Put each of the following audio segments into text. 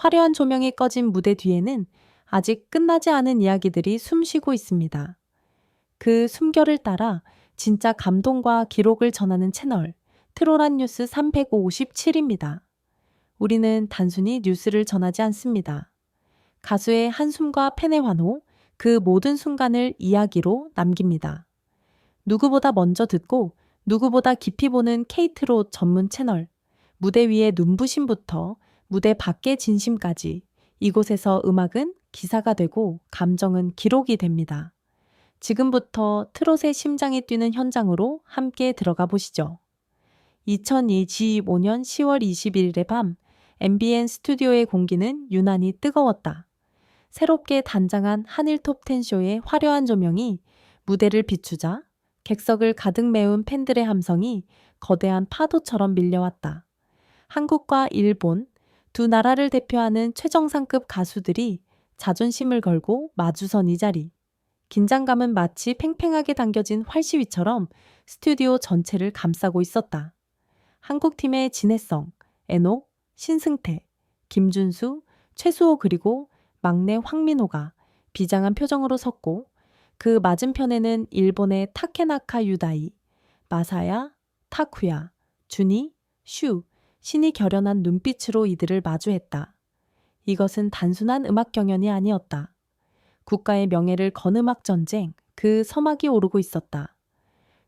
화려한 조명이 꺼진 무대 뒤에는 아직 끝나지 않은 이야기들이 숨쉬고 있습니다. 그 숨결을 따라 진짜 감동과 기록을 전하는 채널 트로란 뉴스 357입니다. 우리는 단순히 뉴스를 전하지 않습니다. 가수의 한숨과 팬의 환호, 그 모든 순간을 이야기로 남깁니다. 누구보다 먼저 듣고 누구보다 깊이 보는 케이트로 전문 채널, 무대 위의 눈부심부터 무대 밖의 진심까지 이곳에서 음악은 기사가 되고 감정은 기록이 됩니다. 지금부터 트롯의 심장이 뛰는 현장으로 함께 들어가 보시죠. 2025년 10월 21일의 밤, MBN 스튜디오의 공기는 유난히 뜨거웠다. 새롭게 단장한 한일 톱10 쇼의 화려한 조명이 무대를 비추자 객석을 가득 메운 팬들의 함성이 거대한 파도처럼 밀려왔다. 한국과 일본 두 나라를 대표하는 최정상급 가수들이 자존심을 걸고 마주선 이 자리. 긴장감은 마치 팽팽하게 당겨진 활시위처럼 스튜디오 전체를 감싸고 있었다. 한국팀의 진해성, 애녹, 신승태, 김준수, 최수호 그리고 막내 황민호가 비장한 표정으로 섰고 그 맞은편에는 일본의 타케나카 유다이, 마사야, 타쿠야, 준이, 슈, 신이 결연한 눈빛으로 이들을 마주했다. 이것은 단순한 음악 경연이 아니었다. 국가의 명예를 건 음악 전쟁, 그 서막이 오르고 있었다.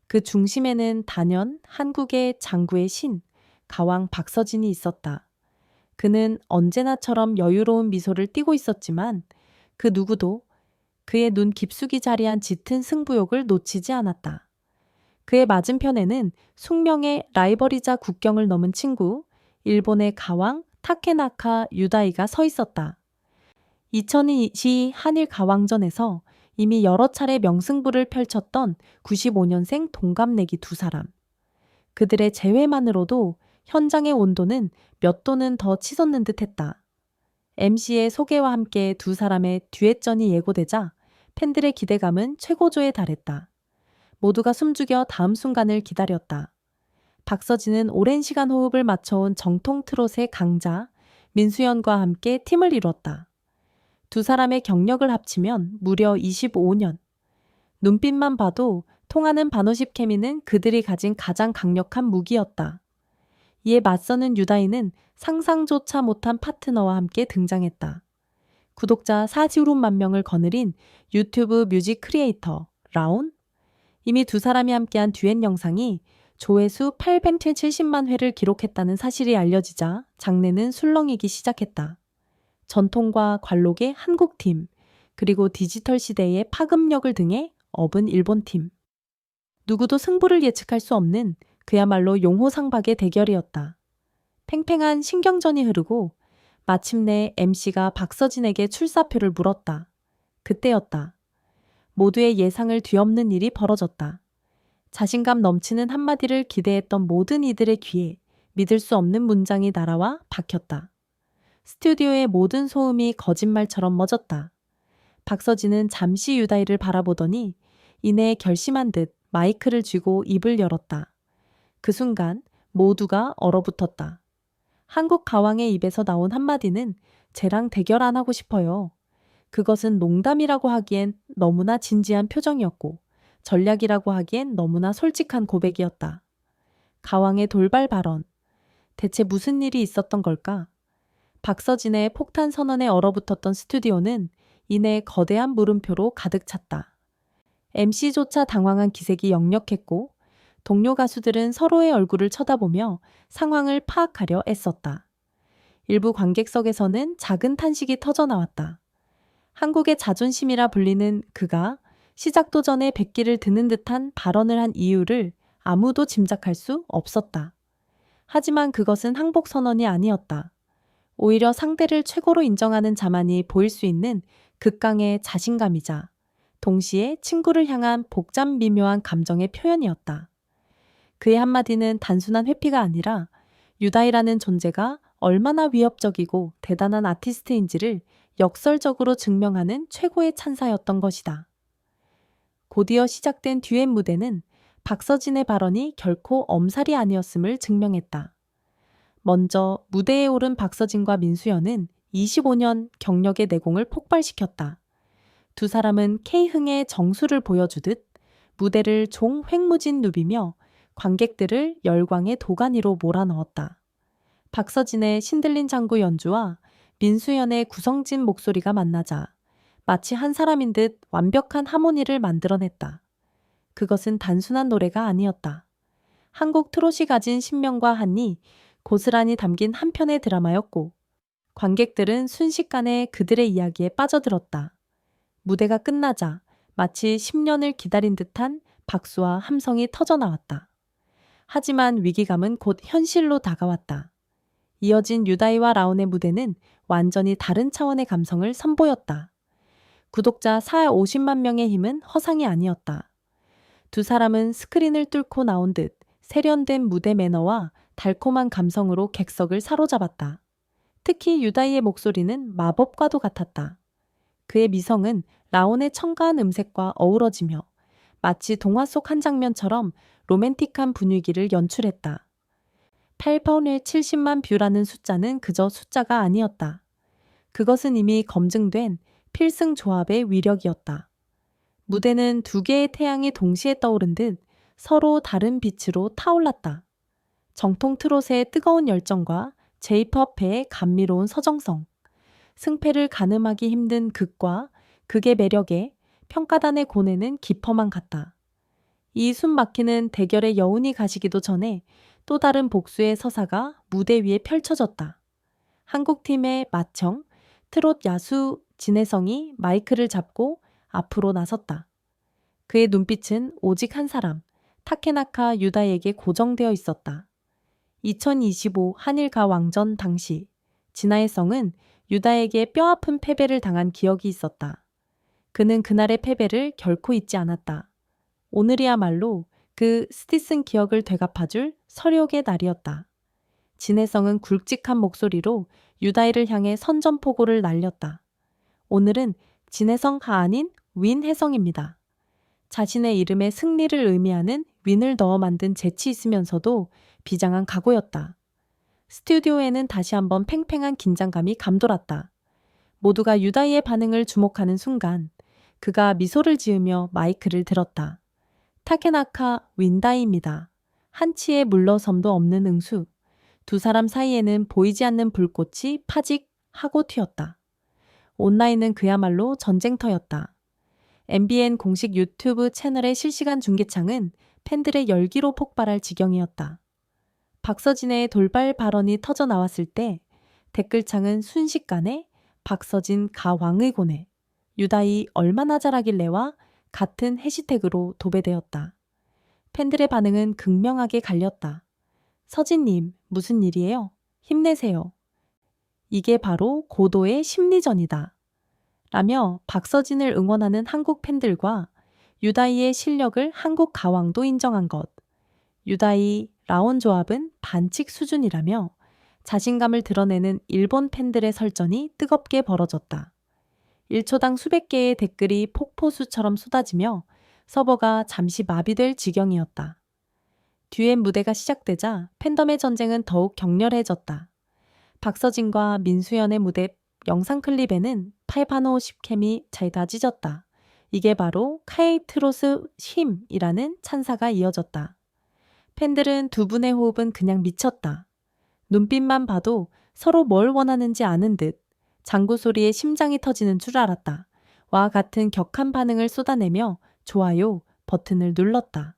그 중심에는 단연 한국의 장구의 신, 가왕 박서진이 있었다. 그는 언제나처럼 여유로운 미소를 띠고 있었지만 그 누구도 그의 눈 깊숙이 자리한 짙은 승부욕을 놓치지 않았다. 그의 맞은편에는 숙명의 라이벌이자 국경을 넘은 친구, 일본의 가왕 타케나카 유다이가 서 있었다. 2002 한일 가왕전에서 이미 여러 차례 명승부를 펼쳤던 95년생 동갑내기 두 사람. 그들의 재회만으로도 현장의 온도는 몇 도는 더 치솟는 듯 했다. MC의 소개와 함께 두 사람의 듀엣전이 예고되자 팬들의 기대감은 최고조에 달했다. 모두가 숨죽여 다음 순간을 기다렸다. 박서진은 오랜 시간 호흡을 맞춰온 정통 트롯의 강자 민수연과 함께 팀을 이뤘다. 두 사람의 경력을 합치면 무려 25년. 눈빛만 봐도 통하는 반호십 케미는 그들이 가진 가장 강력한 무기였다. 이에 맞서는 유다인은 상상조차 못한 파트너와 함께 등장했다. 구독자 40만 명을 거느린 유튜브 뮤직 크리에이터 라온? 이미 두 사람이 함께한 듀엣 영상이 조회수 870만 회를 기록했다는 사실이 알려지자 장내는 술렁이기 시작했다. 전통과 관록의 한국팀, 그리고 디지털 시대의 파급력을 등에 업은 일본팀. 누구도 승부를 예측할 수 없는 그야말로 용호상박의 대결이었다. 팽팽한 신경전이 흐르고 마침내 MC가 박서진에게 출사표를 물었다. 그때였다. 모두의 예상을 뒤엎는 일이 벌어졌다. 자신감 넘치는 한마디를 기대했던 모든 이들의 귀에 믿을 수 없는 문장이 날아와 박혔다. 스튜디오의 모든 소음이 거짓말처럼 멎었다. 박서진은 잠시 유다이를 바라보더니 이내 결심한 듯 마이크를 쥐고 입을 열었다. 그 순간 모두가 얼어붙었다. 한국 가왕의 입에서 나온 한마디는 쟤랑 대결 안 하고 싶어요. 그것은 농담이라고 하기엔 너무나 진지한 표정이었고 전략이라고 하기엔 너무나 솔직한 고백이었다. 가왕의 돌발 발언. 대체 무슨 일이 있었던 걸까? 박서진의 폭탄 선언에 얼어붙었던 스튜디오는 이내 거대한 물음표로 가득 찼다. MC조차 당황한 기색이 역력했고 동료 가수들은 서로의 얼굴을 쳐다보며 상황을 파악하려 애썼다. 일부 관객석에서는 작은 탄식이 터져 나왔다. 한국의 자존심이라 불리는 그가 시작도 전에 백기를 드는 듯한 발언을 한 이유를 아무도 짐작할 수 없었다. 하지만 그것은 항복 선언이 아니었다. 오히려 상대를 최고로 인정하는 자만이 보일 수 있는 극강의 자신감이자 동시에 친구를 향한 복잡 미묘한 감정의 표현이었다. 그의 한마디는 단순한 회피가 아니라 유다이라는 존재가 얼마나 위협적이고 대단한 아티스트인지를 역설적으로 증명하는 최고의 찬사였던 것이다. 곧이어 시작된 듀엣 무대는 박서진의 발언이 결코 엄살이 아니었음을 증명했다. 먼저 무대에 오른 박서진과 민수연은 25년 경력의 내공을 폭발시켰다. 두 사람은 K흥의 정수를 보여주듯 무대를 종횡무진 누비며 관객들을 열광의 도가니로 몰아넣었다. 박서진의 신들린 장구 연주와 민수연의 구성진 목소리가 만나자 마치 한 사람인 듯 완벽한 하모니를 만들어냈다. 그것은 단순한 노래가 아니었다. 한국 트롯이 가진 신명과 한이 고스란히 담긴 한 편의 드라마였고 관객들은 순식간에 그들의 이야기에 빠져들었다. 무대가 끝나자 마치 10년을 기다린 듯한 박수와 함성이 터져 나왔다. 하지만 위기감은 곧 현실로 다가왔다. 이어진 유다이와 라온의 무대는 완전히 다른 차원의 감성을 선보였다. 구독자 4 50만 명의 힘은 허상이 아니었다. 두 사람은 스크린을 뚫고 나온 듯 세련된 무대 매너와 달콤한 감성으로 객석을 사로잡았다. 특히 유다이의 목소리는 마법과도 같았다. 그의 미성은 라온의 청가한 음색과 어우러지며 마치 동화 속 한 장면처럼 로맨틱한 분위기를 연출했다. 8번의 70만 뷰라는 숫자는 그저 숫자가 아니었다. 그것은 이미 검증된 필승 조합의 위력이었다. 무대는 두 개의 태양이 동시에 떠오른 듯 서로 다른 빛으로 타올랐다. 정통 트롯의 뜨거운 열정과 제이팝의 감미로운 서정성, 승패를 가늠하기 힘든 극과 극의 매력에 평가단의 고뇌는 깊어만 갔다. 이 숨 막히는 대결의 여운이 가시기도 전에 또 다른 복수의 서사가 무대 위에 펼쳐졌다. 한국팀의 마청, 트롯 야수 진혜성이 마이크를 잡고 앞으로 나섰다. 그의 눈빛은 오직 한 사람, 타케나카 유다에게 고정되어 있었다. 2025 한일가 왕전 당시 진아의 성은 유다에게 뼈아픈 패배를 당한 기억이 있었다. 그는 그날의 패배를 결코 잊지 않았다. 오늘이야말로 그 스티슨 기억을 되갚아줄 설욕의 날이었다. 진혜성은 굵직한 목소리로 유다이를 향해 선전포고를 날렸다. 오늘은 진혜성하 아닌 윈혜성입니다. 자신의 이름에 승리를 의미하는 윈을 넣어 만든 재치 있으면서도 비장한 각오였다. 스튜디오에는 다시 한번 팽팽한 긴장감이 감돌았다. 모두가 유다이의 반응을 주목하는 순간 그가 미소를 지으며 마이크를 들었다. 타케나카 윈다이입니다. 한치의 물러섬도 없는 응수. 두 사람 사이에는 보이지 않는 불꽃이 파직 하고 튀었다. 온라인은 그야말로 전쟁터였다. MBN 공식 유튜브 채널의 실시간 중계창은 팬들의 열기로 폭발할 지경이었다. 박서진의 돌발 발언이 터져 나왔을 때 댓글창은 순식간에 박서진 가왕의 고뇌, 유다이 얼마나 잘하길래와 같은 해시태그로 도배되었다. 팬들의 반응은 극명하게 갈렸다. 서진님, 무슨 일이에요? 힘내세요. 이게 바로 고도의 심리전이다. 라며 박서진을 응원하는 한국 팬들과 유다이의 실력을 한국 가왕도 인정한 것. 유다이, 라온 조합은 반칙 수준이라며 자신감을 드러내는 일본 팬들의 설전이 뜨겁게 벌어졌다. 1초당 수백 개의 댓글이 폭포수처럼 쏟아지며 서버가 잠시 마비될 지경이었다. 듀엣 무대가 시작되자 팬덤의 전쟁은 더욱 격렬해졌다. 박서진과 민수연의 무대 영상 클립에는 팔바노 10캠이 잘 다지졌다. 이게 바로 카이트로스 힘이라는 찬사가 이어졌다. 팬들은 두 분의 호흡은 그냥 미쳤다. 눈빛만 봐도 서로 뭘 원하는지 아는 듯 장구 소리에 심장이 터지는 줄 알았다. 와 같은 격한 반응을 쏟아내며 좋아요 버튼을 눌렀다.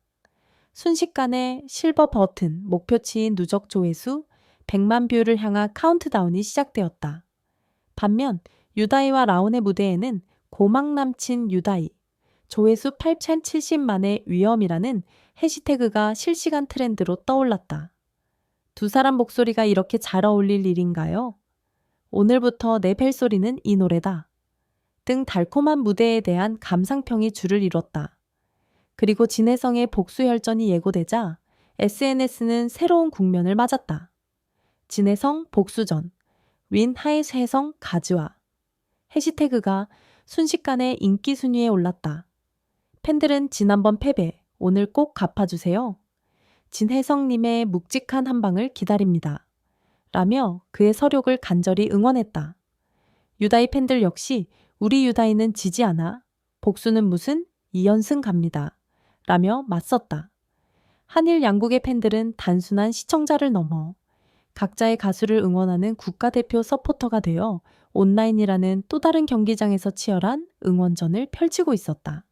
순식간에 실버 버튼 목표치인 누적 조회수 100만 뷰를 향한 카운트다운이 시작되었다. 반면 유다이와 라온의 무대에는 고막 남친 유다이, 조회수 8,070만의 위험이라는 해시태그가 실시간 트렌드로 떠올랐다. 두 사람 목소리가 이렇게 잘 어울릴 일인가요? 오늘부터 내 벨소리는 이 노래다. 등 달콤한 무대에 대한 감상평이 줄을 이뤘다. 그리고 진해성의 복수 혈전이 예고되자 SNS는 새로운 국면을 맞았다. 진해성 복수전, 윈 하이해성 가즈와 해시태그가 순식간에 인기 순위에 올랐다. 팬들은 지난번 패배, 오늘 꼭 갚아주세요. 진혜성님의 묵직한 한방을 기다립니다. 라며 그의 서력을 간절히 응원했다. 유다이 팬들 역시 우리 유다이는 지지 않아. 복수는 무슨 이연승 갑니다. 라며 맞섰다. 한일 양국의 팬들은 단순한 시청자를 넘어 각자의 가수를 응원하는 국가대표 서포터가 되어 온라인이라는 또 다른 경기장에서 치열한 응원전을 펼치고 있었다.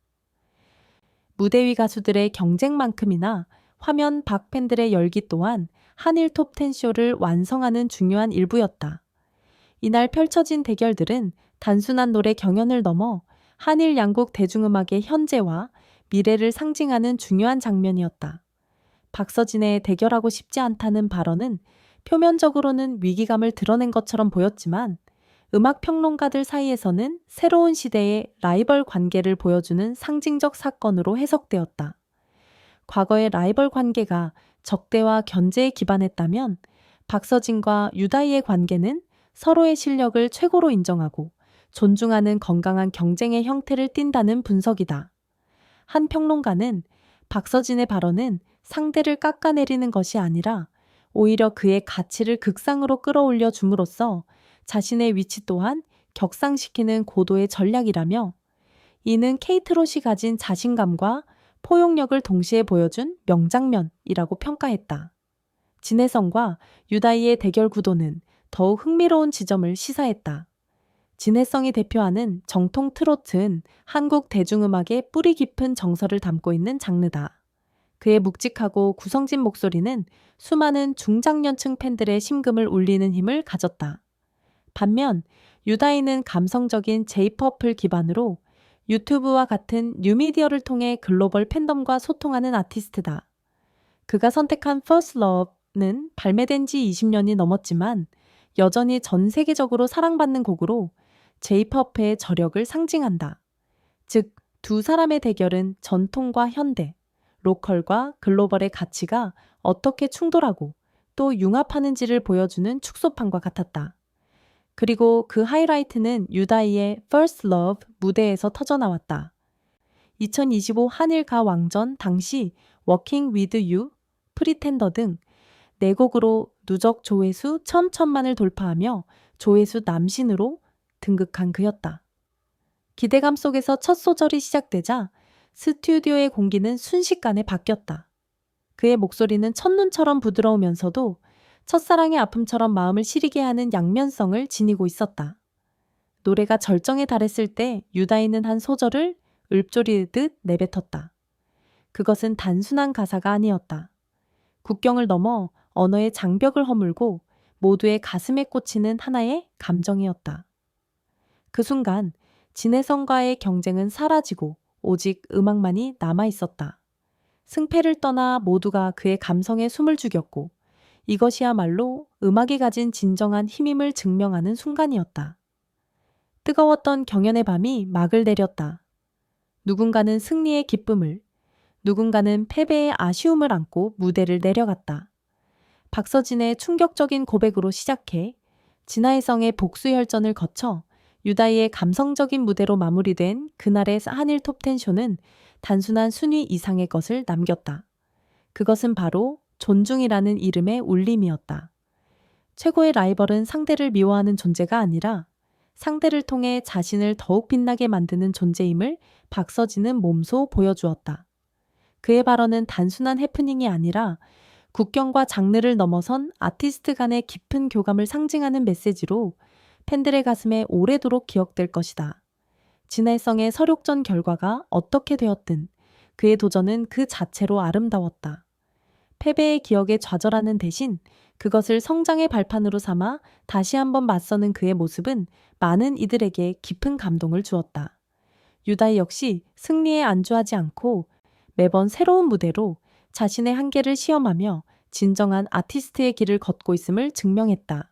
무대 위 가수들의 경쟁만큼이나 화면 밖 팬들의 열기 또한 한일 톱10 쇼를 완성하는 중요한 일부였다. 이날 펼쳐진 대결들은 단순한 노래 경연을 넘어 한일 양국 대중음악의 현재와 미래를 상징하는 중요한 장면이었다. 박서진의 대결하고 싶지 않다는 발언은 표면적으로는 위기감을 드러낸 것처럼 보였지만 음악 평론가들 사이에서는 새로운 시대의 라이벌 관계를 보여주는 상징적 사건으로 해석되었다. 과거의 라이벌 관계가 적대와 견제에 기반했다면 박서진과 유다이의 관계는 서로의 실력을 최고로 인정하고 존중하는 건강한 경쟁의 형태를 띈다는 분석이다. 한 평론가는 박서진의 발언은 상대를 깎아내리는 것이 아니라 오히려 그의 가치를 극상으로 끌어올려 줌으로써 자신의 위치 또한 격상시키는 고도의 전략이라며 이는 케이트롯이 가진 자신감과 포용력을 동시에 보여준 명장면이라고 평가했다. 진해성과 유다이의 대결 구도는 더욱 흥미로운 지점을 시사했다. 진해성이 대표하는 정통 트로트는 한국 대중음악의 뿌리 깊은 정서를 담고 있는 장르다. 그의 묵직하고 구성진 목소리는 수많은 중장년층 팬들의 심금을 울리는 힘을 가졌다. 반면 유다이는 감성적인 J-팝을 기반으로 유튜브와 같은 뉴미디어를 통해 글로벌 팬덤과 소통하는 아티스트다. 그가 선택한 First Love는 발매된 지 20년이 넘었지만 여전히 전 세계적으로 사랑받는 곡으로 J-팝의 저력을 상징한다. 즉, 두 사람의 대결은 전통과 현대, 로컬과 글로벌의 가치가 어떻게 충돌하고 또 융합하는지를 보여주는 축소판과 같았다. 그리고 그 하이라이트는 유다이의 First Love 무대에서 터져나왔다. 2025 한일 가 왕전 당시 Working With You, 프리텐더 등 4곡으로 누적 조회수 1000천만을 돌파하며 조회수 남신으로 등극한 그였다. 기대감 속에서 첫 소절이 시작되자 스튜디오의 공기는 순식간에 바뀌었다. 그의 목소리는 첫눈처럼 부드러우면서도 첫사랑의 아픔처럼 마음을 시리게 하는 양면성을 지니고 있었다. 노래가 절정에 달했을 때 유다이는 한 소절을 읊조리듯 내뱉었다. 그것은 단순한 가사가 아니었다. 국경을 넘어 언어의 장벽을 허물고 모두의 가슴에 꽂히는 하나의 감정이었다. 그 순간 진해성과의 경쟁은 사라지고 오직 음악만이 남아 있었다. 승패를 떠나 모두가 그의 감성에 숨을 죽였고 이것이야말로 음악이 가진 진정한 힘임을 증명하는 순간이었다. 뜨거웠던 경연의 밤이 막을 내렸다. 누군가는 승리의 기쁨을, 누군가는 패배의 아쉬움을 안고 무대를 내려갔다. 박서진의 충격적인 고백으로 시작해 진아이성의 복수 혈전을 거쳐 유다이의 감성적인 무대로 마무리된 그날의 한일 톱텐 쇼는 단순한 순위 이상의 것을 남겼다. 그것은 바로 존중이라는 이름의 울림이었다. 최고의 라이벌은 상대를 미워하는 존재가 아니라 상대를 통해 자신을 더욱 빛나게 만드는 존재임을 박서진은 몸소 보여주었다. 그의 발언은 단순한 해프닝이 아니라 국경과 장르를 넘어선 아티스트 간의 깊은 교감을 상징하는 메시지로 팬들의 가슴에 오래도록 기억될 것이다. 진해성의 서력전 결과가 어떻게 되었든 그의 도전은 그 자체로 아름다웠다. 패배의 기억에 좌절하는 대신 그것을 성장의 발판으로 삼아 다시 한번 맞서는 그의 모습은 많은 이들에게 깊은 감동을 주었다. 유다이 역시 승리에 안주하지 않고 매번 새로운 무대로 자신의 한계를 시험하며 진정한 아티스트의 길을 걷고 있음을 증명했다.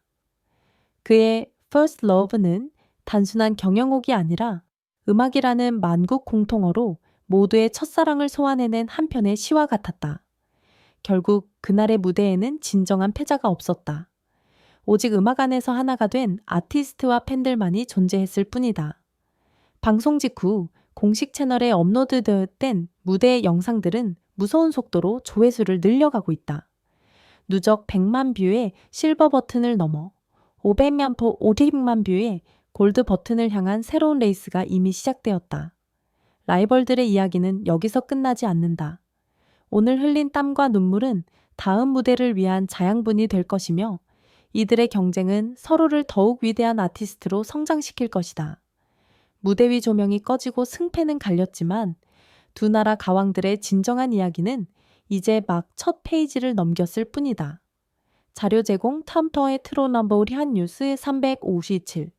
그의 First Love는 단순한 경영곡이 아니라 음악이라는 만국 공통어로 모두의 첫사랑을 소환해낸 한편의 시와 같았다. 결국 그날의 무대에는 진정한 패자가 없었다. 오직 음악 안에서 하나가 된 아티스트와 팬들만이 존재했을 뿐이다. 방송 직후 공식 채널에 업로드된 무대 영상들은 무서운 속도로 조회수를 늘려가고 있다. 누적 100만 뷰의 실버 버튼을 넘어 500만 포 500만 뷰의 골드 버튼을 향한 새로운 레이스가 이미 시작되었다. 라이벌들의 이야기는 여기서 끝나지 않는다. 오늘 흘린 땀과 눈물은 다음 무대를 위한 자양분이 될 것이며 이들의 경쟁은 서로를 더욱 위대한 아티스트로 성장시킬 것이다. 무대 위 조명이 꺼지고 승패는 갈렸지만 두 나라 가왕들의 진정한 이야기는 이제 막 첫 페이지를 넘겼을 뿐이다. 자료 제공 탐터의 트로 넘버 우리 한 뉴스 357